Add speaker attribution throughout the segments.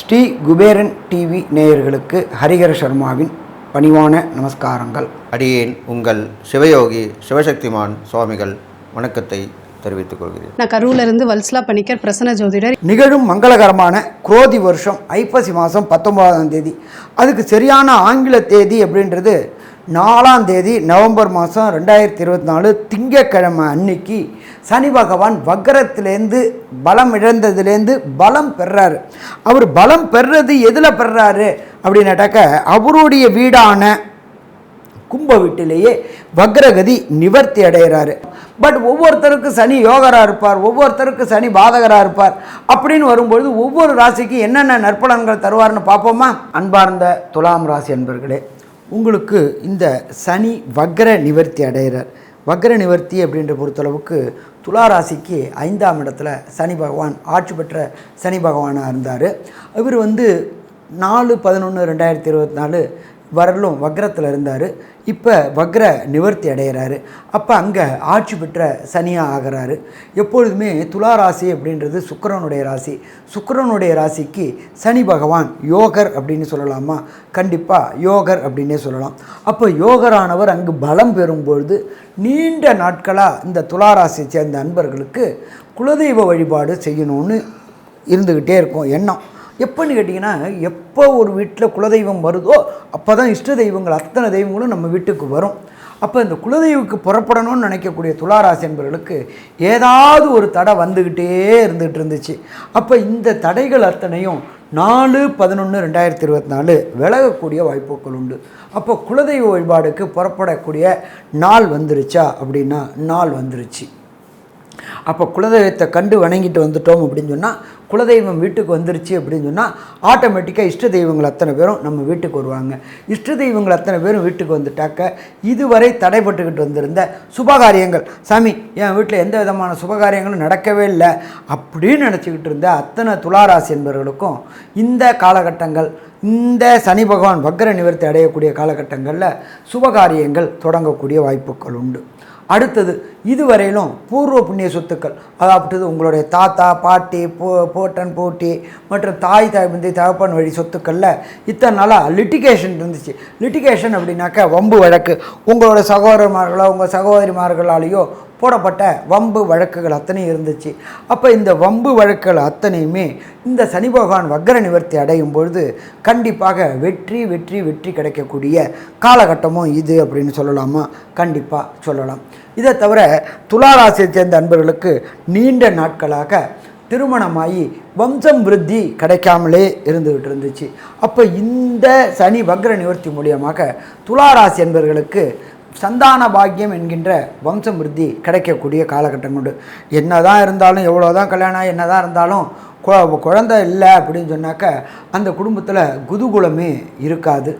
Speaker 1: Sri Kuberan TV நேயர்களுக்கு ஹரிஹர சர்மாவின் பணிவான நமஸ்காரங்கள்.
Speaker 2: அடியேன் உங்கள் சிவயோகி சிவசக்திமான் சுவாமிகள் வணக்கத்தை தெரிவித்துக் கொள்கிறேன்.
Speaker 3: நான் கரூர்ல இருந்து வல்சலா பணிக்கர் பிரசன்ன ஜோதிடர்.
Speaker 1: நிகழும் மங்களகரமான குரோதி வருஷம் ஐப்பசி மாதம் பத்தொன்பதாம் தேதி. அதுக்கு சரியான ஆங்கில தேதி அப்படின்றது நாலாம் தேதி நவம்பர் மாதம் ரெண்டாயிரத்தி இருபத்தி நாலு திங்கக்கிழமை அன்னைக்கு சனி பகவான் வக்கரத்துலேருந்து பலம் இழந்ததுலேருந்து பலம் பெறாரு. அவர் பலம் பெறுறது எதில் பெறாரு? அப்படின்னாட்டாக்க அவருடைய வீடான கும்ப வீட்டிலேயே வக்ரகதி நிவர்த்தி அடைகிறாரு. பட் ஒவ்வொருத்தருக்கு சனி யோகராக இருப்பார் ஒவ்வொருத்தருக்கு சனி பாதகராக இருப்பார் அப்படின்னு வரும்பொழுது ஒவ்வொரு ராசிக்கு என்னென்ன நற்பலன்கள் தருவார்னு பார்ப்போமா? அன்பார்ந்த துலாம் ராசி அன்பர்களே உங்களுக்கு இந்த சனி வக்ர நிவர்த்தி அடைகிறார். வக்ர நிவர்த்தி அப்படின்ற பொறுத்தளவுக்கு துலா ராசிக்கு ஐந்தாம் இடத்துல சனி பகவான் ஆட்சி பெற்ற சனி பகவானாக இருந்தார். இவர் வந்து நாலு பதினொன்று ரெண்டாயிரத்தி இருபத்தி நாலு வரலும் வக்ரத்தில் இருந்தார். இப்போ வக்ர நிவர்த்தி அடைகிறாரு அப்போ அங்கே ஆட்சி பெற்ற சனியாக ஆகிறாரு. எப்பொழுதுமே துலா ராசி அப்படின்றது சுக்கரனுடைய ராசி. சுக்கரனுடைய ராசிக்கு சனி பகவான் யோகர் அப்படின்னு சொல்லலாமா? கண்டிப்பாக யோகர் அப்படின்னே சொல்லலாம். அப்போ யோகரானவர் அங்கு பலம் பெறும்பொழுது நீண்ட நாட்களாக இந்த துலா ராசியை சேர்ந்த அன்பர்களுக்கு குலதெய்வ வழிபாடு செய்யணும்னு இருந்துக்கிட்டே இருக்கும். எண்ணம். எப்போன்னு கேட்டிங்கன்னா எப்போ ஒரு வீட்டில் குலதெய்வம் வருதோ அப்போ தான் இஷ்ட தெய்வங்கள் அத்தனை தெய்வங்களும் நம்ம வீட்டுக்கு வரும். அப்போ இந்த குலதெய்வுக்கு புறப்படணும்னு நினைக்கக்கூடிய துளாராசி என்பவர்களுக்கு ஏதாவது ஒரு தடை வந்துக்கிட்டே இருந்துகிட்டு இருந்துச்சு. அப்போ இந்த தடைகள் அத்தனையும் நாலு பதினொன்று ரெண்டாயிரத்தி இருபத்தி நாலு விலகக்கூடிய வாய்ப்புகள் உண்டு. அப்போ குலதெய்வ வழிபாடுக்கு புறப்படக்கூடிய நாள் வந்துருச்சா அப்படின்னா நாள் வந்துருச்சு. அப்போ குலதெய்வத்தை கண்டு வணங்கிட்டு வந்துட்டோம் அப்படின்னு சொன்னால் குலதெய்வம் வீட்டுக்கு வந்துருச்சு அப்படின்னு சொன்னால் ஆட்டோமேட்டிக்காக இஷ்ட தெய்வங்கள் அத்தனை பேரும் நம்ம வீட்டுக்கு வருவாங்க. இஷ்ட தெய்வங்கள் அத்தனை பேரும் வீட்டுக்கு வந்துட்டாக்க இதுவரை தடைப்பட்டுக்கிட்டு வந்திருந்த சுபகாரியங்கள் சாமி என் வீட்டில் எந்த விதமான சுபகாரியங்களும் நடக்கவே இல்லை அப்படின்னு நினச்சிக்கிட்டு இருந்த அத்தனை துளாராசி என்பவர்களுக்கும் இந்த காலகட்டங்கள் இந்த சனி பகவான் வக்ர நிவர்த்தி அடையக்கூடிய காலகட்டங்களில் சுபகாரியங்கள் தொடங்கக்கூடிய வாய்ப்புகள் உண்டு. அடுத்தது இதுவரையிலும் பூர்வ புண்ணிய சொத்துக்கள் அதாவது உங்களுடைய தாத்தா பாட்டி போ போட்டன் போட்டி மற்றும் தாய் தாய் தந்தை தகப்பன் வழி சொத்துக்களில் இத்தனை நாளாக லிட்டிகேஷன் இருந்துச்சு. லிட்டிகேஷன் அப்படின்னாக்கா வம்பு வழக்கு. உங்களோட சகோதரமார்களோ உங்கள் சகோதரிமார்களாலேயோ போடப்பட்ட வம்பு வழக்குகள் அத்தனையும் இருந்துச்சு. அப்போ இந்த வம்பு வழக்குகள் அத்தனையுமே இந்த சனி பகவான் வக்ர நிவர்த்தி அடையும் பொழுது கண்டிப்பாக வெற்றி வெற்றி வெற்றி கிடைக்கக்கூடிய காலகட்டமும் இது அப்படின்னு சொல்லலாமா? கண்டிப்பாக சொல்லலாம். இதை தவிர துளாராசியை சேர்ந்த அன்பர்களுக்கு நீண்ட நாட்களாக திருமணமாகி வம்சம் விருத்தி கிடைக்காமலே இருந்துகிட்டு இருந்துச்சு. அப்போ இந்த சனி வக்ர நிவர்த்தி மூலியமாக துளாராசி என்பவர்களுக்கு சந்தான பாக்கியம் என்கின்ற வம்சம் விருத்தி கிடைக்கக்கூடிய காலகட்டம் உண்டு என்ன தான் இருந்தாலும் எவ்வளோ தான் கல்யாணம் என்ன தான் இருந்தாலும் கு- குழந்தை இல்லை அப்படின்னு சொன்னாக்க அந்த குடும்பத்தில் குதுகுலமே இருக்காது.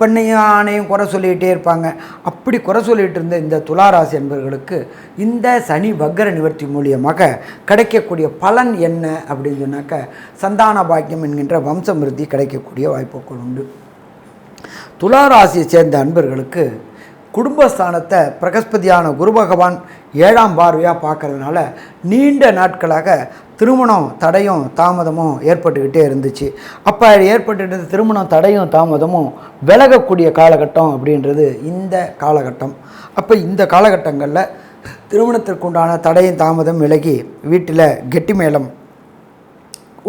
Speaker 1: பெண்ணையும் ஆணையும் குறை சொல்லிகிட்டே இருப்பாங்க. அப்படி குறை சொல்லிகிட்டு இருந்த இந்த துளாராசி என்பவர்களுக்கு இந்த சனி வக்கர நிவர்த்தி மூலியமாக கிடைக்கக்கூடிய பலன் என்ன அப்படின்னு சொன்னாக்க சந்தான பாக்கியம் என்கின்ற வம்சம் விருத்தி கிடைக்கக்கூடிய வாய்ப்புகள் உண்டு துளாராசியை சேர்ந்த அன்பர்களுக்கு குடும்பஸ்தானத்தை பிரகஸ்பதியான குரு பகவான் ஏழாம் பார்வையாக பார்க்கறதுனால நீண்ட நாட்களாக திருமணம் தடையும் தாமதமும் ஏற்பட்டுக்கிட்டே இருந்துச்சு. அப்போ ஏற்பட்டுட்டு திருமணம் தடையும் தாமதமும் விலகக்கூடிய காலகட்டம் அப்படின்றது இந்த காலகட்டம். அப்போ இந்த காலகட்டங்களில் திருமணத்திற்குண்டான தடையும் தாமதம் விலகி வீட்டில் கெட்டி மேளம்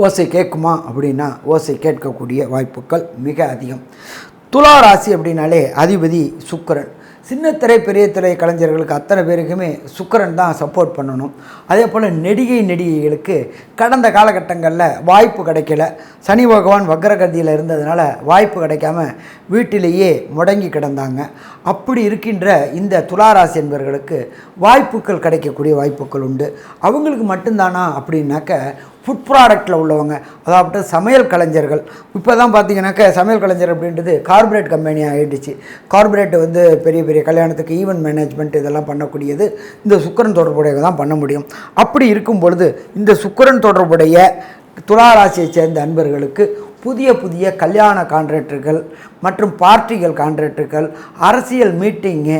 Speaker 1: ஓசை கேட்குமா அப்படின்னா ஓசை கேட்கக்கூடிய வாய்ப்புகள் மிக அதிகம். துலா ராசி அப்படின்னாலே அதிபதி சுக்கரன். சின்ன திரை பெரிய திரை கலைஞர்களுக்கு அத்தனை பேருக்குமே சுக்கரன் தான் சப்போர்ட் பண்ணணும். அதே போல் நெடிகை நெடிகைகளுக்கு கடந்த காலகட்டங்களில் வாய்ப்பு கிடைக்கல. சனி பகவான் வக்ரகதியில் இருந்ததுனால வாய்ப்பு கிடைக்காம வீட்டிலேயே முடங்கி கிடந்தாங்க. அப்படி இருக்கின்ற இந்த துளாராசி என்பவர்களுக்கு வாய்ப்புகள் கிடைக்கக்கூடிய வாய்ப்புகள் உண்டு. அவங்களுக்கு மட்டும்தானா அப்படின்னாக்க ஃபுட் ப்ராடக்ட்டில் உள்ளவங்க அதாவது சமையல் கலைஞர்கள். இப்போ தான் பார்த்தீங்கன்னாக்க சமையல் கலைஞர் அப்படின்றது கார்பரேட் கம்பெனி ஆகிடுச்சு கார்பரேட் வந்து பெரிய பெரிய கல்யாணத்துக்கு ஈவென்ட் மேனேஜ்மெண்ட் இதெல்லாம் பண்ணக்கூடியது. இந்த சுக்கரன் தொடர்புடைய தான் பண்ண முடியும். அப்படி இருக்கும் பொழுது இந்த சுக்கிரன் தொடர்புடைய துளாராசியை சேர்ந்த அன்பர்களுக்கு புதிய புதிய கல்யாண கான்ட்ராக்டர்கள் மற்றும் பார்ட்டிகள் கான்ட்ராக்டர்கள் அரசியல் மீட்டிங்கு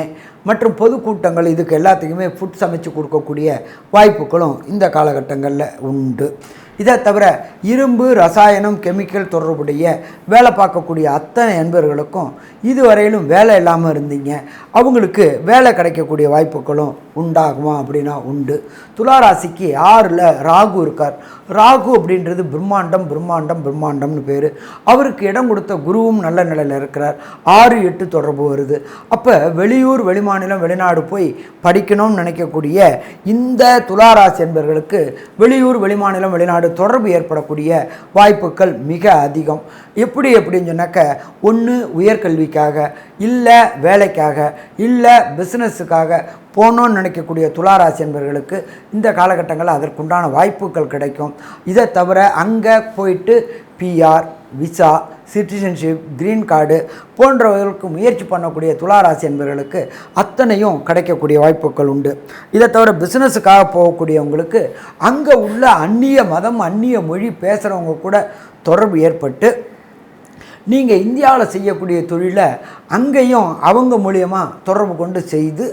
Speaker 1: மற்றும் பொதுக்கூட்டங்கள் இதுக்கு எல்லாத்துக்குமே ஃபுட் சமைச்சு கொடுக்கக்கூடிய வாய்ப்புகளும் இந்த காலகட்டங்களில் உண்டு. இதை தவிர இரும்பு ரசாயனம் கெமிக்கல் தொடர்புடைய வேலை பார்க்கக்கூடிய அத்தனை நண்பர்களுக்கும் இதுவரையிலும் வேலை இல்லாமல் இருந்தீங்க. அவங்களுக்கு வேலை கிடைக்கக்கூடிய வாய்ப்புகளும் உண்டாகுமா அப்படின்னா உண்டு. துளாராசிக்கு ஆறில் ராகு இருக்கார். ராகு அப்படின்றது பிரம்மாண்டம் பிரம்மாண்டம் பிரம்மாண்டம்னு பேர். அவருக்கு இடம் கொடுத்த குருவும் நல்ல நிலையில் இருக்கிறார். ஆறு எட்டு தொடர்பு வருது. அப்போ வெளியூர் வெளிமாநிலம் வெளிநாடு போய் படிக்கணும்னு நினைக்கக்கூடிய இந்த துளாராசி என்பவர்களுக்கு வெளியூர் வெளிமாநிலம் வெளிநாடு தொடர்பு ஏற்படக்கூடிய வாய்ப்புகள் மிக அதிகம். எப்படி அப்படின்னு சொன்னாக்க ஒன்று உயர்கல்விக்காக இல்லை வேலைக்காக இல்லை பிஸ்னஸுக்காக போகணும்னு நினைக்கக்கூடிய துளாராசி என்பவர்களுக்கு இந்த காலகட்டங்களில் அதற்குண்டான வாய்ப்புகள் கிடைக்கும். இதை தவிர அங்கே போயிட்டு PR visa citizenship green card போன்றவர்களுக்கு முயற்சி பண்ணக்கூடிய துளாராசி என்பவர்களுக்கு அத்தனையும் கிடைக்கக்கூடிய வாய்ப்புகள் உண்டு. இதை தவிர பிஸ்னஸுக்காக போகக்கூடியவங்களுக்கு அங்கே உள்ள அந்நிய மதம் அந்நிய மொழி பேசுகிறவங்க கூட தொடர்பு ஏற்பட்டு நீங்கள் இந்தியாவில் செய்யக்கூடிய தொழிலை அங்கேயும் அவங்க மூலியமாக தொடர்பு கொண்டு செய்து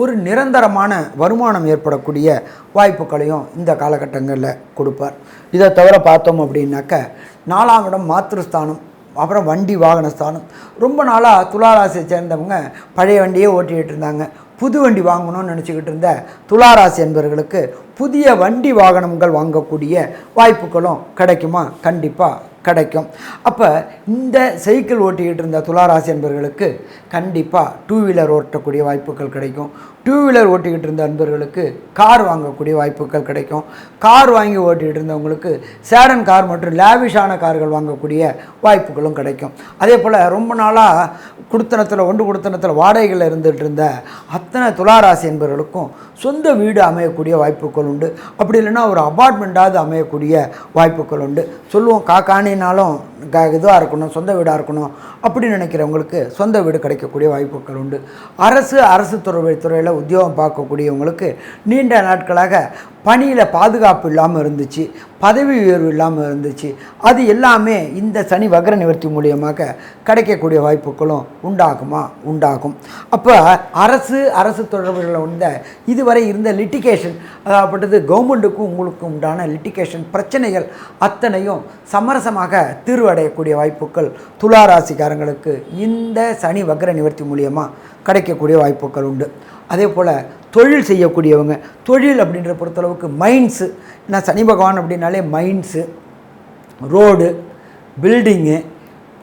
Speaker 1: ஒரு நிரந்தரமான வருமானம் ஏற்படக்கூடிய வாய்ப்புகளையும் இந்த காலகட்டங்களில் கொடுப்பார். இதை தவிர பார்த்தோம் அப்படின்னாக்க நாலாம் இடம் மாத்திருஸ்தானம் அப்புறம் வண்டி வாகன ஸ்தானம் ரொம்ப நாளாக துளாராசியை சேர்ந்தவங்க பழைய வண்டியே ஓட்டிகிட்டு இருந்தாங்க. புது வண்டி வாங்கணும்னு நினச்சிக்கிட்டு இருந்த துளாராசி என்பவர்களுக்கு புதிய வண்டி வாகனங்கள் வாங்கக்கூடிய வாய்ப்புகளும் கிடைக்குமா? கண்டிப்பாக கிடைக்கும். அப்போ இந்த சைக்கிள் ஓட்டிக்கிட்டு இருந்த துளாராசி என்பவர்களுக்கு கண்டிப்பாக டூ வீலர் ஓட்டக்கூடிய வாய்ப்புகள் கிடைக்கும். டூ வீலர் ஓட்டிக்கிட்டு இருந்த அன்பர்களுக்கு கார் வாங்கக்கூடிய வாய்ப்புகள் கிடைக்கும். கார் வாங்கி ஓட்டிகிட்டு இருந்தவங்களுக்கு சேடன் கார் மற்றும் லேவிஷான கார்கள் வாங்கக்கூடிய வாய்ப்புகளும் கிடைக்கும். அதே போல் ரொம்ப நாளாக குடுத்தனத்தில் ஒன்று குடுத்தனத்தில் வாடகைகளில் இருந்துகிட்டு இருந்த அத்தனை துளாராசி என்பவர்களுக்கும் சொந்த வீடு அமையக்கூடிய வாய்ப்புகள் உண்டு. அப்படி இல்லைன்னா ஒரு அபார்ட்மெண்ட்டாவது அமையக்கூடிய வாய்ப்புகள் உண்டு. சொல்லுவோம் காக்கானினாலும் க இதுவாக இருக்கணும் சொந்த வீடாக இருக்கணும். அப்படின்னு நினைக்கிறவங்களுக்கு சொந்த வீடு கிடைக்கக்கூடிய வாய்ப்புகள் உண்டு. அரசு அரசு துறை துறையில் உத்தியோகம் பார்க்கக்கூடியவங்களுக்கு நீண்ட நாட்களாக பணியில் பாதுகாப்பு இல்லாமல் இருந்துச்சு பதவி உயர்வு இல்லாமல் இருந்துச்சு. அது எல்லாமே இந்த சனி வக்ர நிவர்த்தி மூலியமாக கிடைக்கக்கூடிய வாய்ப்புகளும் உண்டாகுமா? உண்டாகும். அப்போ அரசு அரசு தொடர்புகளில் வந்த இதுவரை இருந்த லிட்டிகேஷன் அதாவது கவர்மெண்ட்டுக்கும் உங்களுக்கும் உண்டான லிட்டிகேஷன் பிரச்சனைகள் அத்தனையும் சமரசமாக தீர்வடையக்கூடிய வாய்ப்புகள் துளாராசிக்காரங்களுக்கு இந்த சனி வக்ர நிவர்த்தி மூலியமாக கிடைக்கக்கூடிய வாய்ப்புகள் உண்டு. அதே போல் தொழில் செய்யக்கூடியவங்க தொழில் அப்படின்ற பொறுத்தளவுக்கு மைண்ட்ஸு நான் சனி பகவான் அப்படின்னாலே மைண்ட்ஸு ரோடு பில்டிங்கு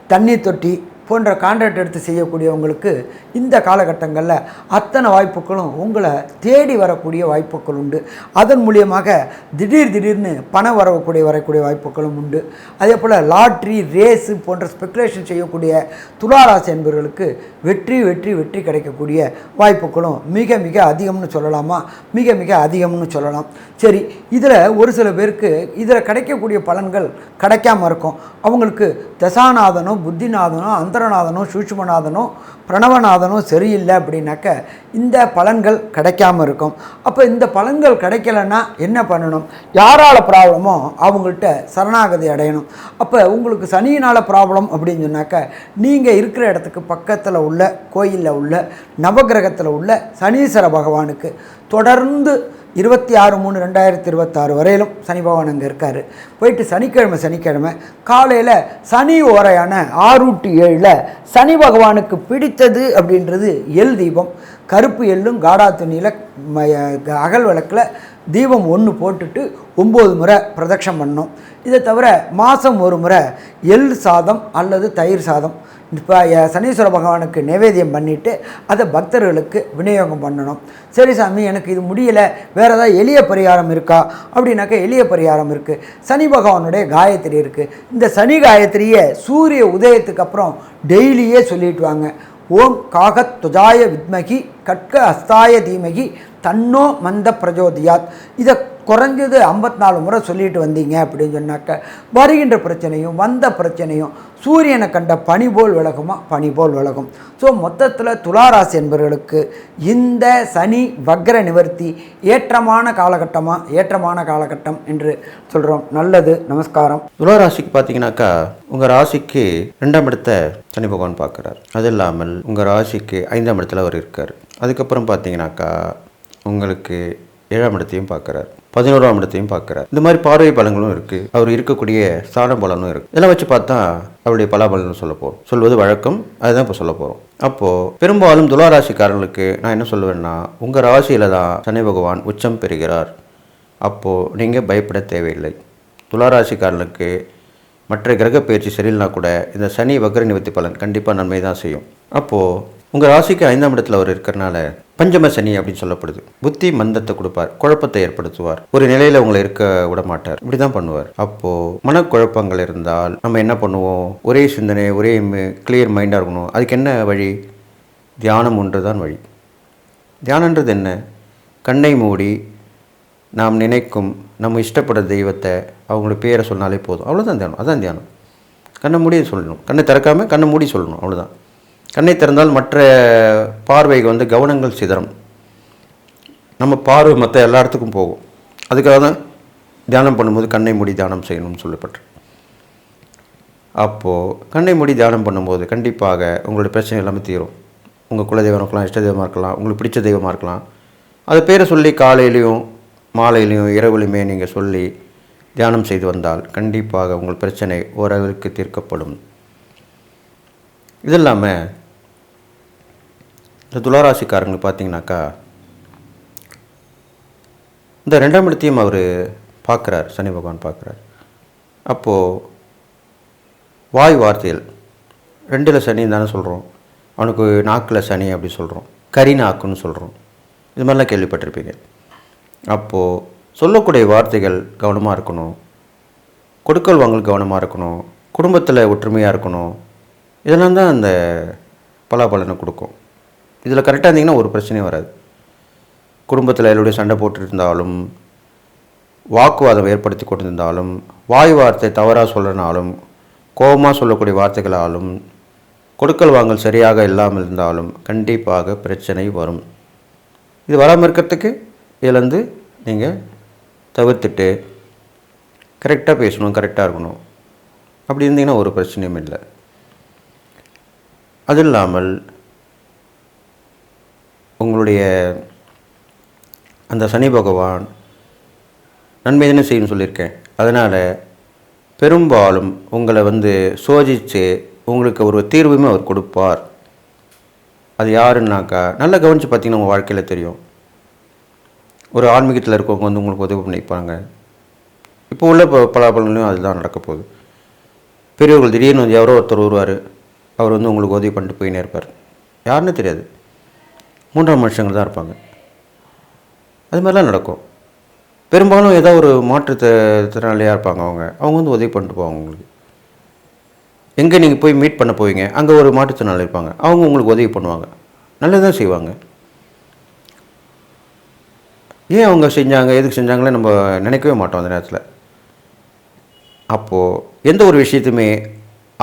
Speaker 1: தண்ணி தொட்டி போன்ற கான்ட்ராக்ட் எடுத்து செய்யக்கூடியவங்களுக்கு இந்த காலகட்டங்களில் அத்தனை வாய்ப்புகளும் உங்களை தேடி வரக்கூடிய வாய்ப்புகள் உண்டு. அதன் மூலியமாக திடீர் திடீர்னு பணம் வரக்கூடிய வரக்கூடிய வாய்ப்புகளும் உண்டு. அதே போல் லாட்ரி ரேஸு போன்ற ஸ்பெக்குலேஷன் செய்யக்கூடிய துளாராசி என்பவர்களுக்கு வெற்றி வெற்றி வெற்றி கிடைக்கக்கூடிய வாய்ப்புகளும் மிக மிக அதிகம்னு சொல்லலாமா? மிக மிக அதிகம்னு சொல்லலாம். சரி இதில் ஒரு சில பேருக்கு இதில் கிடைக்கக்கூடிய பலன்கள் கிடைக்காம இருக்கும். அவங்களுக்கு தசாநாதனோ புத்திநாதனோ அந்த அந்தரநாதனோ சூட்சுமநாதனோ பிரணவநாதனோ சரியில்லை அப்படின்னாக்க இந்த பலன்கள் கிடைக்காம இருக்கும். அப்போ இந்த பலன்கள் கிடைக்கலன்னா என்ன பண்ணணும்? யாரால் ப்ராப்ளமோ அவங்கள்ட்ட சரணாகதி அடையணும். அப்போ உங்களுக்கு சனியினால் ப்ராப்ளம் அப்படின்னு சொன்னாக்க நீங்கள் இருக்கிற இடத்துக்கு பக்கத்தில் உள்ள கோயிலில் உள்ள நவகிரகத்தில் உள்ள சனீஸ்வர பகவானுக்கு தொடர்ந்து இருபத்தி ஆறு மூணு ரெண்டாயிரத்தி இருபத்தாறு வரையிலும் சனி பகவான் அங்கே இருக்கார். போயிட்டு சனிக்கிழமை சனிக்கிழமை காலையில் சனி ஓரையான ஆறு டு ஏழில் சனி பகவானுக்கு பிடித்தது அப்படின்றது எல் தீபம். கருப்பு எள்ளும் காடா துணியில் அகல் விளக்கில் தீபம் ஒன்று போட்டுட்டு ஒம்பது முறை பிரதட்சம் பண்ணணும் இதை தவிர மாதம் ஒரு முறை எள் சாதம் அல்லது தயிர் சாதம். இப்போ சனீஸ்வர பகவானுக்கு நைவேத்தியம் பண்ணிவிட்டு அதை பக்தர்களுக்கு விநியோகம் பண்ணணும். சரி சாமி எனக்கு இது முடியலை வேறு ஏதாவது எளிய பரிகாரம் இருக்கா? அப்படின்னாக்கா எளிய பரிகாரம் இருக்குது சனி பகவானுடைய காயத்ரி இருக்குது இந்த சனி காயத்ரியை சூரிய உதயத்துக்கு அப்புறம் டெய்லியே சொல்லிட்டு வாங்க. ஓம் காகத் துஜாய வித்மகி கட்க ஹஸ்தாய தீமகி தன்னோ மந்த பிரஜோதியாத். இதை குறைஞ்சது ஐம்பத்தி நாலு முறை சொல்லிட்டு வந்தீங்க அப்படின்னு சொன்னாக்க வருகின்ற பிரச்சனையும் வந்த பிரச்சனையும் சூரியனை கண்ட பனி போல் விலகுமா? பனி போல் விலகும். ஸோ மொத்தத்தில் துளாராசி என்பவர்களுக்கு இந்த சனி வக்ர நிவர்த்தி ஏற்றமான காலகட்டமாக ஏற்றமான காலகட்டம் என்று சொல்கிறோம் நல்லது. நமஸ்காரம்.
Speaker 2: துளாராசிக்கு பார்த்தீங்கன்னாக்கா உங்கள் ராசிக்கு ரெண்டாம் இடத்த சனி பகவான் பார்க்குறார். அது இல்லாமல் உங்கள் ராசிக்கு ஐந்தாம் இடத்துல அவர் இருக்கார். அதுக்கப்புறம் பார்த்தீங்கன்னாக்கா உங்களுக்கு ஏழாம் இடத்தையும் பார்க்குறார். பதினோராம் இடத்தையும் பார்க்குறார். இந்த மாதிரி பார்வை பலங்களும் இருக்குது அவர் இருக்கக்கூடிய சாண பலனும் இருக்குது இதெல்லாம் வச்சு பார்த்தா அவருடைய பலாபலன் சொல்ல போகிறோம் சொல்வது வழக்கம். அதுதான் இப்போ சொல்ல போகிறோம் அப்போது பெரும்பாலும் துளாராசிக்காரர்களுக்கு நான் என்ன சொல்லுவேன்னா உங்கள் ராசியில் தான் சனி பகவான் உச்சம் பெறுகிறார். அப்போது நீங்கள் பயப்பட தேவையில்லை. துளாராசிக்காரர்களுக்கு மற்ற கிரக பயிற்சி சரியில்லைனா கூட இந்த சனி வக்ர நிவர்த்தி பலன் கண்டிப்பாக நன்மை தான் செய்யும். அப்போது உங்கள் ராசிக்கு ஐந்தாம் இடத்துல அவர் இருக்கிறனால பஞ்சம சனி அப்படின்னு சொல்லப்படுது. புத்தி மந்தத்தை கொடுப்பார் குழப்பத்தை ஏற்படுத்துவார். ஒரு நிலையில் உங்களை இருக்க விட மாட்டார். இப்படி தான் பண்ணுவார். அப்போது மனக்குழப்பங்கள் இருந்தால் நம்ம என்ன பண்ணுவோம்? ஒரே சிந்தனை ஒரே கிளியர் மைண்டாக இருக்கணும். அதுக்கு என்ன வழி? தியானம் ஒன்று தான் வழி. தியானன்றது என்ன? கண்ணை மூடி நாம் நினைக்கும் நம்ம இஷ்டப்படுற தெய்வத்தை அவங்களோட பேரை சொன்னாலே போதும். அவ்வளோதான் தியானம். அதான் தியானம். கண்ணை மூடி சொல்லணும். கண்ணை திறக்காமல் கண்ணை மூடி சொல்லணும். அவ்வளோதான் கண்ணை திறந்தால் மற்ற பார்வைக்கு வந்து கவனங்கள் சிதறும். நம்ம பார்வை மற்ற எல்லா இடத்துக்கும் போகும். அதுக்காக தான் தியானம் பண்ணும்போது கண்ணை மூடி தியானம் செய்யணும்னு சொல்லப்பட்டு அப்போது கண்ணை மூடி தியானம் பண்ணும்போது கண்டிப்பாக உங்களுடைய பிரச்சனை எல்லாமே தீரும். உங்கள் குலதெய்வம் இருக்கலாம் இஷ்ட தெய்வமாக இருக்கலாம் உங்களுக்கு பிடிச்ச தெய்வமாக இருக்கலாம். அது பேரை சொல்லி காலையிலையும் மாலையிலையும் இரவுலையுமே நீங்கள் சொல்லி தியானம் செய்து வந்தால் கண்டிப்பாக உங்கள் பிரச்சனை ஓரளவுக்கு தீர்க்கப்படும். இது இல்லாமல் இந்த துளாராசிக்காரங்களுக்கு பார்த்தீங்கன்னாக்கா இந்த ரெண்டாம் இடத்தையும் அவர் பார்க்குறார் சனி பகவான் பார்க்குறார். அப்போது வாய் வார்த்தைகள் ரெண்டில் சனி தானே சொல்கிறோம் அவனுக்கு நாக்கில் சனி அப்படி சொல்கிறோம் கரி நாக்குன்னு சொல்கிறோம் இது மாதிரிலாம் கேள்விப்பட்டிருப்பீங்க. அப்போது சொல்லக்கூடிய வார்த்தைகள் கவனமாக இருக்கணும். கொடுக்கல் வாங்கல் கவனமாக இருக்கணும். குடும்பத்தில் ஒற்றுமையாக இருக்கணும். இதெல்லாம் தான் அந்த பலாபலனை கொடுக்கும். இதில் கரெக்டாக இருந்தீங்கன்னா ஒரு பிரச்சனையும் வராது. குடும்பத்தில் எல்லோருடைய சண்டை போட்டுருந்தாலும் வாக்குவாதம் ஏற்படுத்தி கொண்டிருந்தாலும் வாய் வார்த்தை தவறாக சொல்கிறனாலும் கோபமாக சொல்லக்கூடிய வார்த்தைகளாலும் கொடுக்கல் வாங்கல் சரியாக இல்லாமல் இருந்தாலும் கண்டிப்பாக பிரச்சனை வரும். இது வராமல் இருக்கிறதுக்கு இதுலேருந்து நீங்கள் தவிர்த்துட்டு கரெக்டாக பேசணும் கரெக்டாக இருக்கணும். அப்படி இருந்தீங்கன்னா ஒரு பிரச்சனையும் இல்லை. அது இல்லாமல் உங்களுடைய அந்த சனி பகவான் நன்மை தானே செய்யணும்னு சொல்லியிருக்கேன். அதனால் பெரும்பாலும் உங்களை வந்து சோதித்து உங்களுக்கு ஒரு தீர்வுமே அவர் கொடுப்பார். அது யாருன்னாக்கா நல்லா கவனித்து பார்த்தீங்கன்னா உங்கள் வாழ்க்கையில் தெரியும். ஒரு ஆன்மீகத்தில் இருக்கவங்க வந்து உங்களுக்கு உதவி பண்ணிப்பாங்க. இப்போ உள்ள ப பலாபலன்லையும் அதுதான் நடக்க போகுது. பெரியவர்கள் திடீர்னு வந்து யாரோ ஒருத்தர் வருவார். அவர் வந்து உங்களுக்கு உதவி பண்ணிட்டு போயினே இருப்பார். யாருன்னு தெரியாது. மூன்றாம் மனுஷங்கள் தான் இருப்பாங்க. அது மாதிரிலாம் நடக்கும். பெரும்பாலும் ஏதோ ஒரு மாற்றுத்த திறனாளியாக இருப்பாங்க அவங்க. அவங்க வந்து உதவி பண்ணிட்டு போவாங்க உங்களுக்கு. எங்கே நீங்கள் போய் மீட் பண்ண போவீங்க அங்கே ஒரு மாற்றுத்திறனாளி இருப்பாங்க. அவங்க உங்களுக்கு உதவி பண்ணுவாங்க. நல்லதான் செய்வாங்க. ஏன் அவங்க செஞ்சாங்க எதுக்கு செஞ்சாங்களே நம்ம நினைக்கவே மாட்டோம் அந்த நேரத்தில். அப்போது எந்த ஒரு விஷயத்தையுமே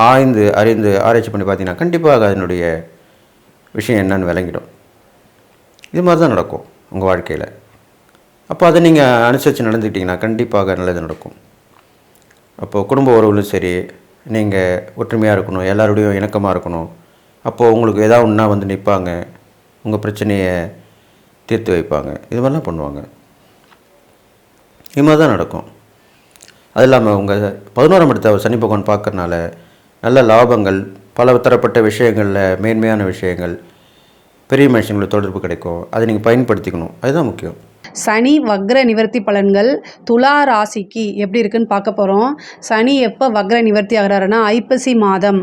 Speaker 2: ஆய்ந்து அறிந்து ஆராய்ச்சி பண்ணி பார்த்தீங்கன்னா கண்டிப்பாக அதனுடைய விஷயம் என்னன்னு விளங்கிடும். இது மாதிரி தான் நடக்கும் உங்கள் வாழ்க்கையில். அப்போ அதை நீங்கள் அனுசரித்து நடந்துக்கிட்டிங்கன்னா கண்டிப்பாக நல்லது நடக்கும். அப்போது குடும்ப உறவுகளும் சரி நீங்கள் ஒற்றுமையாக இருக்கணும் எல்லாரோடையும் இணக்கமாக இருக்கணும். அப்போது உங்களுக்கு ஏதாவது ஒன்றா வந்து நிற்பாங்க உங்கள் பிரச்சனையை தீர்த்து வைப்பாங்க. இது மாதிரிலாம் பண்ணுவாங்க. இது மாதிரி தான் நடக்கும். அது இல்லாமல் உங்கள் பதினோராம் இடத்த சனி பகவான் பார்க்கறனால நல்ல லாபங்கள் பல தரப்பட்ட விஷயங்களில் மேன்மையான விஷயங்கள் பெரிய மனுஷங்களோட தொடர்பு கிடைக்கும். அதை நீங்கள் பயன்படுத்திக்கணும். அதுதான் முக்கியம்.
Speaker 3: சனி வக்ர நிவர்த்தி பலன்கள் துலா ராசிக்கு எப்படி இருக்குன்னு பார்க்க போகிறோம் சனி எப்போ வக்ர நிவர்த்தி ஆகிறாருன்னா ஐப்பசி மாதம்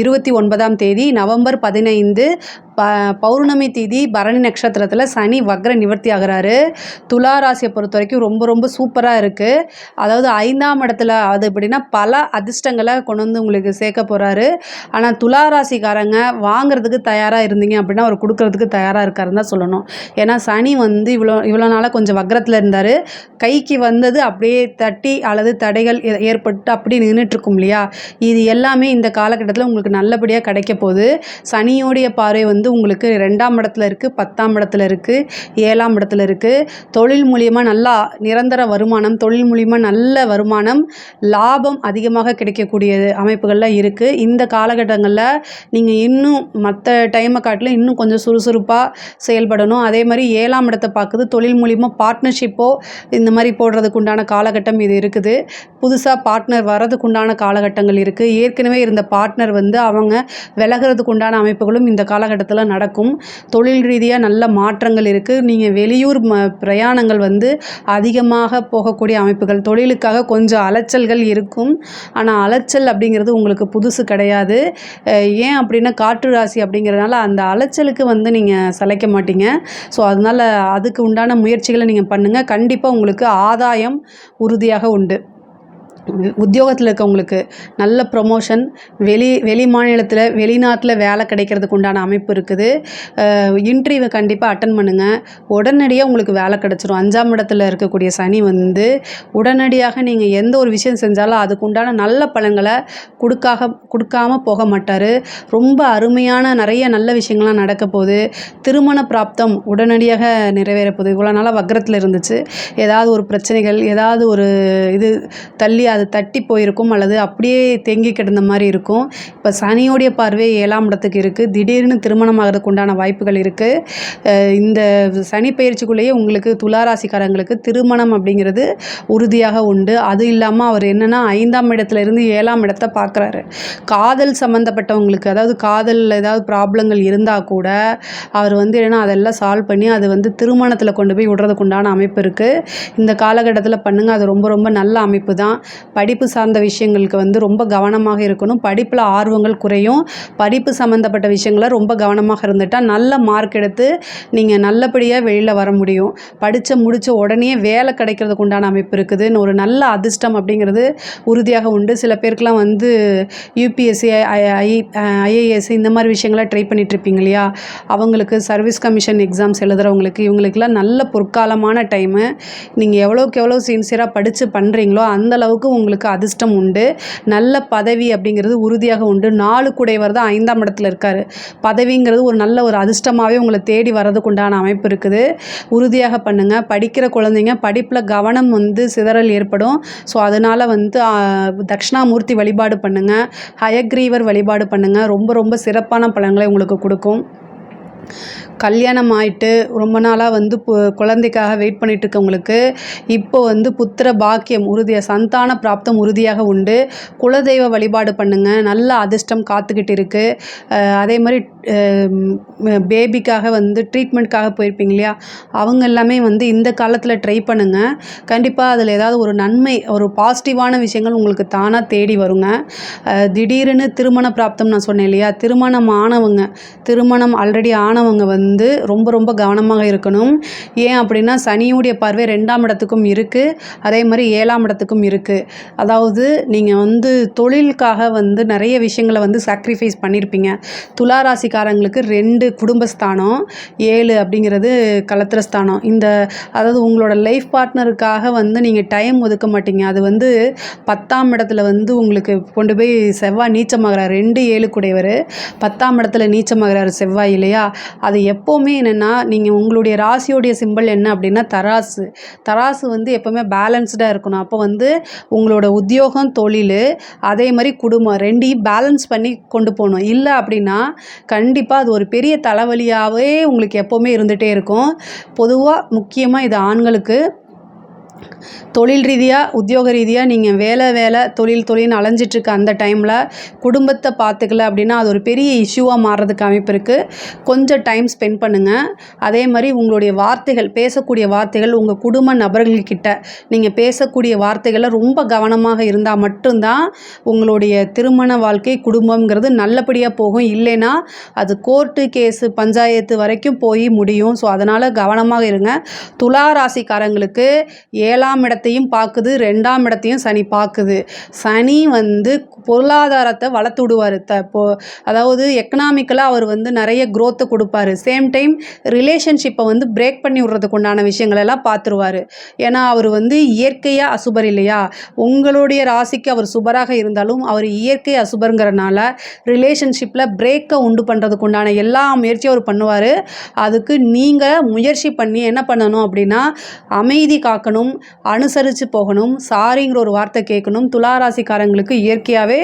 Speaker 3: இருபத்தி ஒன்பதாம் தேதி நவம்பர் பதினைந்து ப பௌர்ணமி தேதி பரணி நட்சத்திரத்தில் சனி வக்ர நிவர்த்தி ஆகிறாரு. துலா ராசியை பொறுத்த வரைக்கும் ரொம்ப ரொம்ப சூப்பராக இருக்குது அதாவது ஐந்தாம் இடத்துல அது எப்படின்னா பல அதிர்ஷ்டங்களை கொண்டு வந்து உங்களுக்கு சேர்க்க போகிறாரு ஆனால் துலா ராசிக்காரங்க வாங்குறதுக்கு தயாராக இருந்தீங்க அப்படின்னா அவர் கொடுக்கறதுக்கு தயாராக இருக்காருன்னு தான் சொல்லணும். ஏன்னா சனி வந்து இவ்வளோ இவ்வளோ நாளாக கொஞ்சம் வக்கரத்தில் இருந்தார். கைக்கு வந்தது அப்படியே தட்டி அல்லது தடைகள் ஏ- ஏற்பட்டு அப்படியே நின்றுட்டுருக்கும் இல்லையா? இது எல்லாமே இந்த காலகட்டத்தில் உங்களுக்கு நல்லபடியாக கிடைக்க போகுது. சனியோடைய பார்வை வந்து உங்களுக்கு ரெண்டாம் இடத்துல இருக்குது பத்தாம் இடத்துல இருக்குது ஏழாம் இடத்துல இருக்குது தொழில் மூலியமாக நல்லா நிரந்தர வருமானம் தொழில் மூலியமாக நல்ல வருமானம் லாபம் அதிகமாக கிடைக்கக்கூடிய அமைப்புகள்லாம் இருக்குது இந்த காலகட்டங்களில் நீங்கள் இன்னும் மற்ற டைமை காட்டிலும் இன்னும் கொஞ்சம் சுறுசுறுப்பாக செயல்படணும். அதே மாதிரி ஏழாம் இடத்தை பார்க்குது தொழில் மூலியமாக பார்ட்னர்ஷிப்போ இந்த மாதிரி போடுறதுக்கு உண்டான காலகட்டம் இது இருக்குது. புதுசாக பார்ட்னர் வர்றதுக்கு உண்டான காலகட்டங்கள் இருக்குது ஏற்கனவே இருந்த பார்ட்னர் வந்து அவங்க விலகிறதுக்கு உண்டான அமைப்புகளும் இந்த காலகட்டத்தில் நடக்கும். தொழில் ரீதியாக நல்ல மாற்றங்கள் இருக்குது நீங்கள் வெளியூர் ம பிரயாணங்கள் வந்து அதிகமாக போகக்கூடிய அமைப்புகள். தொழிலுக்காக கொஞ்சம் அலைச்சல்கள் இருக்கும். ஆனால் அலைச்சல் அப்படிங்கிறது உங்களுக்கு புதுசு கிடையாது. ஏன் அப்படின்னா காற்று ராசி அப்படிங்கிறதுனால அந்த அலைச்சலுக்கு வந்து நீங்கள் சளைக்க மாட்டீங்க. ஸோ அதனால் அதுக்கு உண்டான முயற்சிகளை நீங்கள் பண்ணுங்கள் கண்டிப்பாக உங்களுக்கு ஆதாயம் உறுதியாக உண்டு. உத்தியோகத்தில் இருக்கவங்களுக்கு நல்ல ப்ரொமோஷன் வெளி வெளி மாநிலத்தில் வெளிநாட்டில் வேலை கிடைக்கிறதுக்கு உண்டான அமைப்பு இருக்குது. இன்டர்வியூவை கண்டிப்பாக அட்டன் பண்ணுங்கள் உடனடியாக உங்களுக்கு வேலை கிடச்சிரும். அஞ்சாம் இடத்துல இருக்கக்கூடிய சனி வந்து உடனடியாக நீங்கள் எந்த ஒரு விஷயம் செஞ்சாலும் அதுக்கு உண்டான நல்ல பலன்களை கொடுக்காக கொடுக்காம போக மாட்டார். ரொம்ப அருமையான நிறைய நல்ல விஷயங்கள்லாம் நடக்க போகுது. திருமண பிராப்தம் உடனடியாக நிறைவேற போகுது. இவ்வளோ நாளாக வக்ரத்தில் இருந்துச்சு. ஏதாவது ஒரு பிரச்சனைகள் ஏதாவது ஒரு இது தள்ளி அது தட்டி போயிருக்கும் அல்லது அப்படியே தேங்கி கிடந்த மாதிரி இருக்கும். இப்போ சனியோடைய பார்வை ஏழாம் இடத்துக்கு இருக்குது திடீர்னு திருமணம் ஆகிறதுக்கு உண்டான வாய்ப்புகள் இருக்குது இந்த சனி பயிற்சிக்குள்ளேயே உங்களுக்கு துளாராசிக்காரங்களுக்கு திருமணம் அப்படிங்கிறது உறுதியாக உண்டு. அது இல்லாமல் அவர் என்னென்னா ஐந்தாம் இடத்துல இருந்து ஏழாம் இடத்தை பார்க்குறாரு. காதல் சம்மந்தப்பட்டவங்களுக்கு அதாவது காதலில் ஏதாவது ப்ராப்ளங்கள் இருந்தால் கூட அவர் வந்து என்னென்னா அதெல்லாம் சால்வ் பண்ணி அது வந்து திருமணத்தில் கொண்டு போய் விடுறதுக்கு உண்டான அமைப்பு இருக்குது இந்த காலகட்டத்தில் பண்ணுங்கள் அது ரொம்ப ரொம்ப நல்ல அமைப்பு தான். படிப்பு சார்ந்த விஷயங்களுக்கு வந்து ரொம்ப கவனமாக இருக்கணும். படிப்பில் ஆர்வங்கள் குறையும். படிப்பு சம்மந்தப்பட்ட விஷயங்களை ரொம்ப கவனமாக இருந்துட்டால் நல்ல மார்க் எடுத்து நீங்கள் நல்லபடியாக வெளியில் வர முடியும். படித்த முடித்த உடனே வேலை கிடைக்கிறதுக்கு உண்டான அமைப்பு இருக்குதுன்னு ஒரு நல்ல அதிர்ஷ்டம் அப்படிங்கிறது உறுதியாக உண்டு. சில பேருக்குலாம் வந்து யூபிஎஸ்சி ஐஏஎஸ் இந்த மாதிரி விஷயங்களை ட்ரை பண்ணிட்டு இருப்பீங்க இல்லையா? அவங்களுக்கு சர்வீஸ் கமிஷன் எக்ஸாம்ஸ் எழுதுகிறவங்களுக்கு இவங்களுக்குலாம் நல்ல பொற்காலமான டைமு நீங்கள் எவ்வளோக்கு எவ்வளோ சின்சியராக படித்து பண்ணுறீங்களோ அந்தளவுக்கு அளவுக்கு உங்களுக்கு அதிர்ஷ்டம் உண்டு. நல்ல பதவி அப்படிங்கிறது உறுதியாக உண்டு. நாலு குடைவர் தான் ஐந்தாம் இடத்துல இருக்கார். பதவிங்கிறது ஒரு நல்ல ஒரு அதிர்ஷ்டமாகவே உங்களை தேடி வர்றதுக்கு உண்டான அமைப்பு இருக்குது. உறுதியாக பண்ணுங்கள் படிக்கிற குழந்தைங்க படிப்பில் கவனம் வந்து சிதறல் ஏற்படும். ஸோ அதனால் வந்து தட்சிணாமூர்த்தி வழிபாடு பண்ணுங்கள் ஹயக்ரீவர் வழிபாடு பண்ணுங்கள் ரொம்ப ரொம்ப சிறப்பான பலன்களை உங்களுக்கு கொடுக்கும். கல்யாணம் ஆயிட்டு ரொம்ப நாளாக வந்து பு குழந்தைக்காக வெயிட் பண்ணிட்டு இருக்கவங்களுக்கு இப்போ வந்து புத்திர பாக்கியம் உறுதியாக சந்தான பிராப்தம் உறுதியாக உண்டு. குலதெய்வ வழிபாடு பண்ணுங்கள் நல்ல அதிர்ஷ்டம் காத்துக்கிட்டு இருக்குது அதே மாதிரி பேபிக்காக வந்து ட்ரீட்மெண்ட்காக போயிருப்பீங்க இல்லையா? அவங்க எல்லாமே வந்து இந்த காலத்தில் ட்ரை பண்ணுங்கள் கண்டிப்பாக அதில் ஏதாவது ஒரு நன்மை ஒரு பாசிட்டிவான விஷயங்கள் உங்களுக்கு தானாக தேடி வருங்க. திடீர்னு திருமண பிராப்தம் நான் சொன்னேன் இல்லையா? திருமணம் ஆனவங்க திருமணம் ஆல்ரெடி ஆனவங்க வந்து ரொம்ப ரொம்ப கவனமாக இருக்கணும். ஏன் அப்படின்னா சனியுடைய பார்வை ரெண்டாம் இடத்துக்கும் இருக்குது அதே மாதிரி ஏழாம் இடத்துக்கும் இருக்குது அதாவது நீங்கள் வந்து தொழிலுக்காக வந்து நிறைய விஷயங்களை வந்து சாக்ரிஃபைஸ் பண்ணியிருப்பீங்க துலா ராசிக்காரங்களுக்கு ரெண்டு குடும்பஸ்தானம் ஏழு அப்படிங்கிறது கலத்திரஸ்தானம் இந்த அதாவது உங்களோட லைஃப் பார்ட்னருக்காக வந்து நீங்கள் டைம் ஒதுக்க மாட்டீங்க. அது வந்து பத்தாம் இடத்துல வந்து உங்களுக்கு கொண்டு போய் செவ்வாய் நீச்சமாகிறார். ரெண்டு ஏழு கூடையவர். பத்தாம் இடத்துல நீச்சமாகிறார் செவ்வாய் இல்லையா? அது எப்போவுமே என்னென்னா நீங்கள் உங்களுடைய ராசியோடைய சிம்பல் என்ன அப்படின்னா தராசு. தராசு வந்து எப்போவுமே பேலன்ஸ்டாக இருக்கணும். அப்போ வந்து உங்களோட உத்தியோகம் தொழில் அதே மாதிரி குடும்பம் ரெண்டையும் பேலன்ஸ் பண்ணி கொண்டு போகணும். இல்லை அப்படின்னா கண்டிப்பாக அது ஒரு பெரிய தலைவலியாகவே உங்களுக்கு எப்போவுமே இருந்துகிட்டே இருக்கும். பொதுவாக முக்கியமாக இது ஆண்களுக்கு. தொழில் ரீதியாக உத்தியோக ரீதியாக நீங்கள் வேலை வேலை தொழில் தொழில்னு அலைஞ்சிட்ருக்க அந்த டைமில் குடும்பத்தை பார்த்துக்கல அப்படின்னா அது ஒரு பெரிய இஷ்யூவாக மாறுறதுக்கு அமைப்பு இருக்குது கொஞ்சம் டைம் ஸ்பெண்ட் பண்ணுங்கள் அதே மாதிரி உங்களுடைய வார்த்தைகள் பேசக்கூடிய வார்த்தைகள் உங்கள் குடும்ப நபர்கள்கிட்ட நீங்கள் பேசக்கூடிய வார்த்தைகளை ரொம்ப கவனமாக இருந்தால் மட்டும்தான் உங்களுடைய திருமண வாழ்க்கை குடும்பங்கிறது நல்லபடியாக போகும். இல்லைன்னா அது கோர்ட்டு கேஸு பஞ்சாயத்து வரைக்கும் போய் முடியும். ஸோ அதனால் கவனமாக இருங்க. துலா ராசிக்காரங்களுக்கு ஏழாம் இடத்தையும் பார்க்குது ரெண்டாம் இடத்தையும் சனி பார்க்குது. சனி வந்து பொருளாதாரத்தை வளர்த்து விடுவார். த இப்போ அதாவது எக்கனாமிக்கலாக அவர் வந்து நிறைய க்ரோத்தை கொடுப்பாரு. சேம் டைம் ரிலேஷன்ஷிப்பை வந்து பிரேக் பண்ணி விடுறதுக்கு உண்டான விஷயங்கள் எல்லாம் பார்த்துருவாரு. ஏன்னா அவர் வந்து இயற்கையாக அசுபர் இல்லையா? உங்களுடைய ராசிக்கு அவர் சுபராக இருந்தாலும் அவர் இயற்கை அசுபருங்கிறனால ரிலேஷன்ஷிப்பில் பிரேக்கை உண்டு பண்ணுறதுக்கு உண்டான எல்லா முயற்சியும் அவர் பண்ணுவார். அதுக்கு நீங்கள் முயற்சி பண்ணி என்ன பண்ணணும் அப்படின்னா அமைதி காக்கணும் அனுசரித்து போகணும் சாரிங்கிற ஒரு வார்த்தை கேட்கணும். துளாராசிக்காரங்களுக்கு இயற்கையாகவே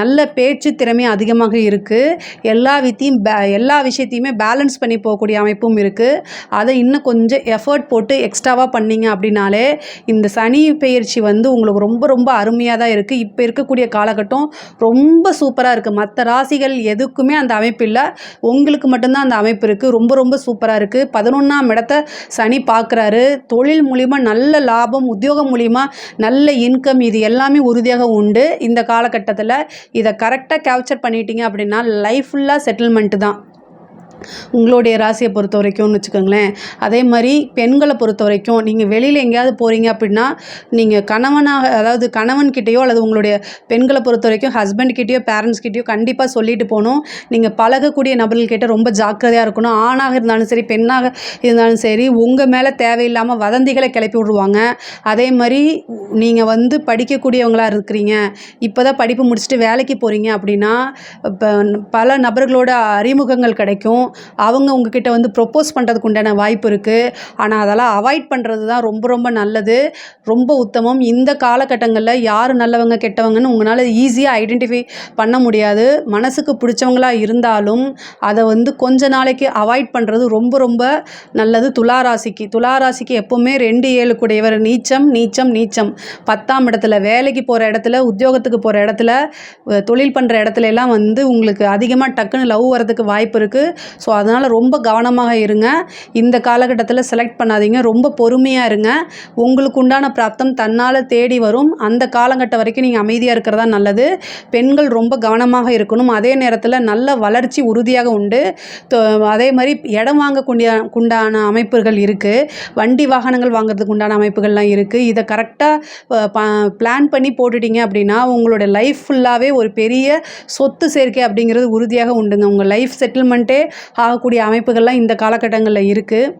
Speaker 3: நல்ல பேச்சு திறமை அதிகமாக இருக்குது எல்லா வித்தையும் பே எல்லா விஷயத்தையுமே பேலன்ஸ் பண்ணி போகக்கூடிய அமைப்பும் இருக்குது அதை இன்னும் கொஞ்சம் எஃபர்ட் போட்டு எக்ஸ்ட்ராவாக பண்ணீங்க அப்படின்னாலே இந்த சனி பயிற்சி வந்து உங்களுக்கு ரொம்ப ரொம்ப அருமையாக தான் இருக்குது இப்போ இருக்கக்கூடிய காலகட்டம் ரொம்ப சூப்பராக இருக்குது மற்ற ராசிகள் எதுக்குமே அந்த அமைப்பு இல்லை. உங்களுக்கு மட்டும்தான் அந்த அமைப்பு இருக்குது ரொம்ப ரொம்ப சூப்பராக இருக்குது பதினொன்றாம் இடத்த சனி பார்க்குறாரு. தொழில் மூலிமா நல்ல லாபம் உத்தியோகம் மூலிமா நல்ல இன்கம் இது எல்லாமே உறுதியாக உண்டு. இந்த காலகட்டத்தில் இதை கரெக்டாக கேப்சர் பண்ணிட்டீங்க அப்படின்னா லைஃப் ஃபுல்லாக செட்டில்மெண்ட்டு தான். உங்களுடைய ராசியை பொறுத்த வரைக்கும்னு வச்சுக்கோங்களேன். அதே மாதிரி பெண்களை பொறுத்த வரைக்கும் நீங்கள் வெளியில் எங்கேயாவது போகிறீங்க அப்படின்னா நீங்கள் கணவனாக அதாவது கணவன்கிட்டயோ அல்லது உங்களுடைய பெண்களை பொறுத்த வரைக்கும் ஹஸ்பண்ட்கிட்டயோ பேரண்ட்ஸ்கிட்டயோ கண்டிப்பாக சொல்லிட்டு போகணும். நீங்கள் பழகக்கூடிய நபர்கள்கிட்ட ரொம்ப ஜாக்கிரதையாக இருக்கணும். ஆணாக இருந்தாலும் சரி பெண்ணாக இருந்தாலும் சரி உங்கள் மேலே தேவையில்லாமல் வதந்திகளை கிளப்பி விடுவாங்க. அதே மாதிரி நீங்கள் வந்து படிக்கக்கூடியவங்களாக இருக்கிறீங்க. இப்போ தான் படிப்பு முடிச்சுட்டு வேலைக்கு போகிறீங்க அப்படின்னா இப்போ பல நபர்களோட அறிமுகங்கள் கிடைக்கும். அவங்க உங்ககிட்ட வந்து ப்ரொப்போஸ் பண்ணுறதுக்கு உண்டான வாய்ப்பு இருக்குது ஆனால் அதெல்லாம் அவாய்ட் பண்ணுறது தான் ரொம்ப ரொம்ப நல்லது. ரொம்ப உத்தமம். இந்த காலகட்டங்களில் யார் நல்லவங்க கெட்டவங்கன்னு உங்களால் ஈஸியாக ஐடென்டிஃபை பண்ண முடியாது. மனசுக்கு பிடிச்சவங்களாக இருந்தாலும் அதை வந்து கொஞ்ச நாளைக்கு அவாய்ட் பண்ணுறது ரொம்ப ரொம்ப நல்லது. துளாராசிக்கு துளாராசிக்கு எப்போவுமே ரெண்டு ஏழு கூடையவர். நீச்சம் நீச்சம் நீச்சம். பத்தாம் இடத்துல வேலைக்கு போகிற இடத்துல உத்தியோகத்துக்கு போகிற இடத்துல தொழில் பண்ணுற இடத்துல எல்லாம் வந்து உங்களுக்கு அதிகமாக டக்குன்னு லவ் வரதுக்கு வாய்ப்பு இருக்குது ஸோ அதனால் ரொம்ப கவனமாக இருங்க. இந்த காலகட்டத்தில் செலக்ட் பண்ணாதீங்க. ரொம்ப பொறுமையாக இருங்க. உங்களுக்கு உண்டான பிராப்தம் தன்னால் தேடி வரும். அந்த காலகட்டம் வரைக்கும் நீங்கள் அமைதியாக இருக்கிறதா நல்லது. பெண்கள் ரொம்ப கவனமாக இருக்கணும். அதே நேரத்தில் நல்ல வளர்ச்சி உறுதியாக உண்டு. அதே மாதிரி இடம் வாங்கக்கூடிய உண்டான அமைப்புகள் இருக்குது வண்டி வாகனங்கள் வாங்குறதுக்கு உண்டான அமைப்புகள்லாம் இருக்குது இதை கரெக்டாக பிளான் பண்ணி போட்டுட்டீங்க அப்படின்னா உங்களோட லைஃப் ஃபுல்லாகவே ஒரு பெரிய சொத்து சேர்க்கை அப்படிங்கிறது உறுதியாக உண்டுங்க. உங்கள் லைஃப் செட்டில்மெண்ட்டே ஆகக்கூடிய அமைப்புகள்லாம் இந்த காலகட்டங்களில் இருக்குது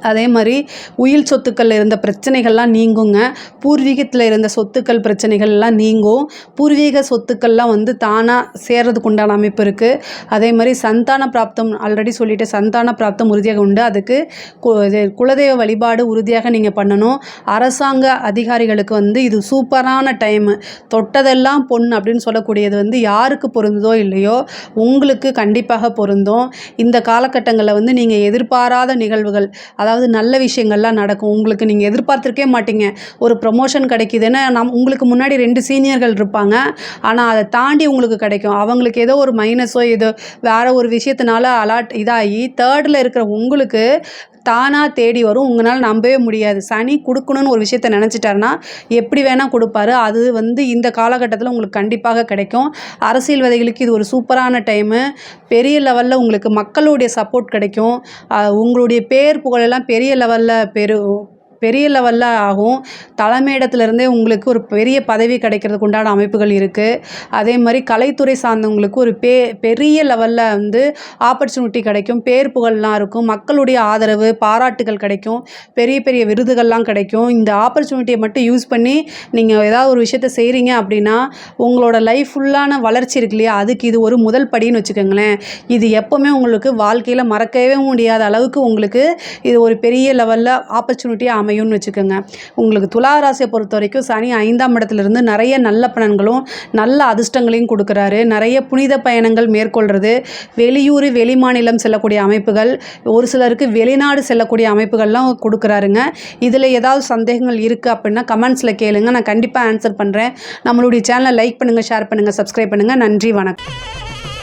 Speaker 3: அதே மாதிரி உயில் சொத்துக்களில் இருந்த பிரச்சனைகள்லாம் நீங்குங்க. பூர்வீகத்தில் இருந்த சொத்துக்கள் பிரச்சனைகள்லாம் நீங்கும். பூர்வீக சொத்துக்கள்லாம் வந்து தானாக சேர்றதுக்கு உண்டான அமைப்பு இருக்குது அதே மாதிரி சந்தான பிராப்தம் ஆல்ரெடி சொல்லிட்டு சந்தான பிராப்தம் உறுதியாக உண்டு. அதுக்கு கு- இது குலதெய்வ வழிபாடு உறுதியாக நீங்கள் பண்ணணும். அரசாங்க அதிகாரிகளுக்கு வந்து இது சூப்பரான டைமு தொட்டதெல்லாம் பொன் அப்படின்னு சொல்லக்கூடியது வந்து யாருக்கு பொருந்ததோ இல்லையோ உங்களுக்கு கண்டிப்பாக பொருந்தும். இந்த காலகட்டங்களில் வந்து நீங்கள் எதிர்பாராத நிகழ்வுகள் அதாவது நல்ல விஷயங்கள்லாம் நடக்கும். உங்களுக்கு நீங்கள் எதிர்பார்த்துருக்கே மாட்டீங்க. ஒரு ப்ரொமோஷன் கிடைக்குதுன்னா நம் உங்களுக்கு முன்னாடி ரெண்டு சீனியர்கள் இருப்பாங்க. ஆனால் அதை தாண்டி உங்களுக்கு கிடைக்கும். அவங்களுக்கு ஏதோ ஒரு மைனஸோ ஏதோ வேறு ஒரு விஷயத்தினால அலாட் இதாகி தேர்டில் இருக்கிற உங்களுக்கு தானாக தேடி வரும். உங்களால் நம்பவே முடியாது. சனி கொடுக்கணும்னு ஒரு விஷயத்த நினச்சிட்டாருன்னா எப்படி வேணால் கொடுப்பாரு. அது வந்து இந்த காலகட்டத்தில் உங்களுக்கு கண்டிப்பாக கிடைக்கும். அரசியல்வாதிகளுக்கு இது ஒரு சூப்பரான டைமு பெரிய லெவலில் உங்களுக்கு மக்களுடைய சப்போர்ட் கிடைக்கும். உங்களுடைய பேர் புகழெல்லாம் பெரிய லெவலில் பெரு பெரிய லெவலில் ஆகும். தலைமையிடத்துலேருந்தே உங்களுக்கு ஒரு பெரிய பதவி கிடைக்கிறதுக்கு உண்டான அமைப்புகள் இருக்குது அதே மாதிரி கலைத்துறை சார்ந்தவங்களுக்கு ஒரு பே பெரிய லெவலில் வந்து ஆப்பர்ச்சுனிட்டி கிடைக்கும். பேர் புகழ்லாம் இருக்கும். மக்களுடைய ஆதரவு பாராட்டுகள் கிடைக்கும். பெரிய பெரிய விருதுகள்லாம் கிடைக்கும். இந்த ஆப்பர்ச்சுனிட்டியை மட்டும் யூஸ் பண்ணி நீங்கள் ஏதாவது ஒரு விஷயத்த செய்கிறீங்க அப்படின்னா உங்களோட லைஃப் ஃபுல்லான வளர்ச்சி இருக்கு இல்லையா? அதுக்கு இது ஒரு முதல் படின்னு வச்சுக்கோங்களேன். இது எப்போவுமே உங்களுக்கு வாழ்க்கையில் மறக்கவே முடியாத அளவுக்கு உங்களுக்கு இது ஒரு பெரிய லெவலில் ஆப்பர்ச்சுனிட்டியாக அமையும்னு வச்சுக்கோங்க. உங்களுக்கு துலா ராசியை பொறுத்த வரைக்கும் சனி ஐந்தாம் இடத்துலேருந்து நிறைய நல்ல பலன்களும் நல்ல அதிர்ஷ்டங்களையும் கொடுக்குறாரு. நிறைய புனித பயணங்கள் மேற்கொள்கிறது வெளியூர் வெளிமாநிலம் செல்லக்கூடிய அமைப்புகள் ஒரு சிலருக்கு வெளிநாடு செல்லக்கூடிய அமைப்புகள்லாம் கொடுக்குறாருங்க. இதில் ஏதாவது சந்தேகங்கள் இருக்குது அப்படின்னா கமெண்ட்ஸில் கேளுங்க. நான் கண்டிப்பாக ஆன்சர் பண்ணுறேன் நம்மளுடைய சேனலை லைக் பண்ணுங்கள் ஷேர் பண்ணுங்கள் சப்ஸ்கிரைப் பண்ணுங்கள் நன்றி வணக்கம்.